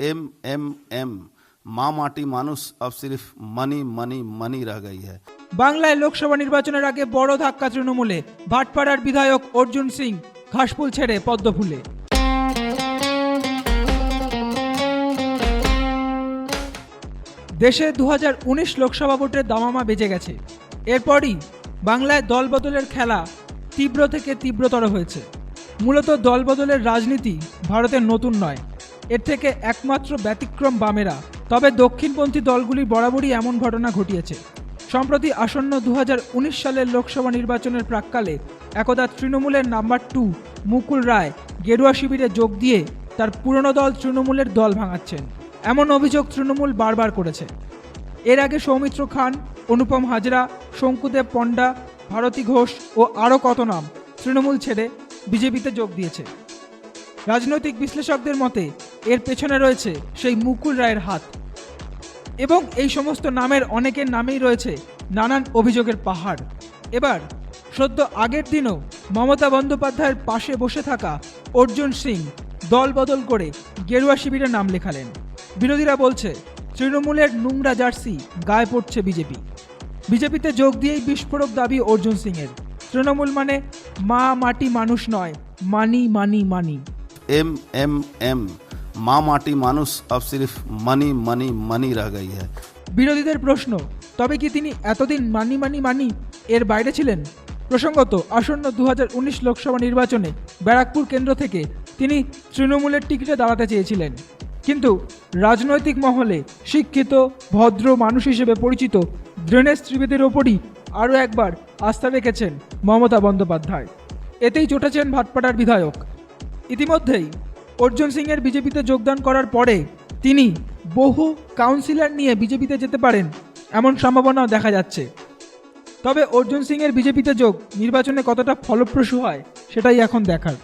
M M M माँ माटी मानुस अब सिर्फ मनी मनी मनी रह गई है বাংলায় লোকসভা নির্বাচনের আগে বড় ধাক্কা তৃণমূলে ভাটপাড়ার বিধায়ক অর্জুন সিং ঘাসফুল ছেড়ে পদ্মফুলে দেশে দু লোকসভা ভোটের দামামা বেজে গেছে এরপরই বাংলায় দলবদলের খেলা তীব্র থেকে তীব্রতর হয়েছে মূলত দলবদলের রাজনীতি ভারতের নতুন নয় এর থেকে একমাত্র ব্যতিক্রম বামেরা। তবে দক্ষিণপন্থী দলগুলি বরাবরই এমন ঘটনা ঘটিয়েছে। সম্প্রতি আসন্ন দু হাজার উনিশ সালের লোকসভা নির্বাচনের প্রাক্কালে একদা তৃণমূলের নাম্বার টু মুকুল রায় গেরুয়া শিবিরে যোগ দিয়ে তার পুরনো দল তৃণমূলের দল ভাঙাচ্ছেন। এমন অভিযোগ তৃণমূল বারবার করেছে। এর আগে সৌমিত্র খান, অনুপম হাজরা, শঙ্কুদেব পণ্ডা, ভারতী ঘোষ ও আরও কত নাম তৃণমূল ছেড়ে বিজেপিতে যোগ দিয়েছে। রাজনৈতিক বিশ্লেষকদের মতে এর পেছনে রয়েছে সেই মুকুল রায়ের হাত। এবং এই সমস্ত নামের অনেকের নামেই রয়েছে নানান অভিযোগের পাহাড়। এবার, সদ্য আগের দিনও মমতা বন্দ্যোপাধ্যায়ের পাশে বসে থাকা অর্জুন সিং দল বদল করে গেরুয়া শিবিরে নাম লেখালেন। বিরোধীরা বলছে, তৃণমূলের নোংরা জার্সি গায়ে পড়ছে বিজেপি। বিজেপিতে যোগ দিয়েই বিস্ফোরক দাবি অর্জুন সিংয়ের। তৃণমূল মানে মা মাটি মানুষ নয়, money money money. M M M মা মাটি মানুষ আব সিরিফ মানি মানি মানি রা গাই হ্যাঁ বিরোধীদের প্রশ্ন, তবে কি তিনি এতদিন মানি মানি মানি এর বাইরে ছিলেন? প্রসঙ্গত, আসন্ন দুহাজার উনিশ লোকসভা নির্বাচনে ব্যারাকপুর কেন্দ্র থেকে তিনি তৃণমূলের টিকিটে দাঁড়াতে চেয়েছিলেন। কিন্তু রাজনৈতিক মহলে শিক্ষিত, ভদ্র মানুষ হিসেবে পরিচিত দ্রেনেশ ত্রিবেদীর ওপরই আরও একবার আস্থা রেখেছেন মমতা বন্দ্যোপাধ্যায়। এতেই চটেছেন ভাটপাড়ার বিধায়ক। ইতিমধ্যেই অর্জুন সিংয়ের বিজেপিতে যোগদান করার পরে তিনি বহু কাউন্সিলর নিয়ে বিজেপিতে যেতে পারেন, এমন সম্ভাবনাও দেখা যাচ্ছে। তবে অর্জুন সিংয়ের বিজেপিতে যোগ নির্বাচনে কতটা ফলপ্রসূ হয়, সেটাই এখন দেখার।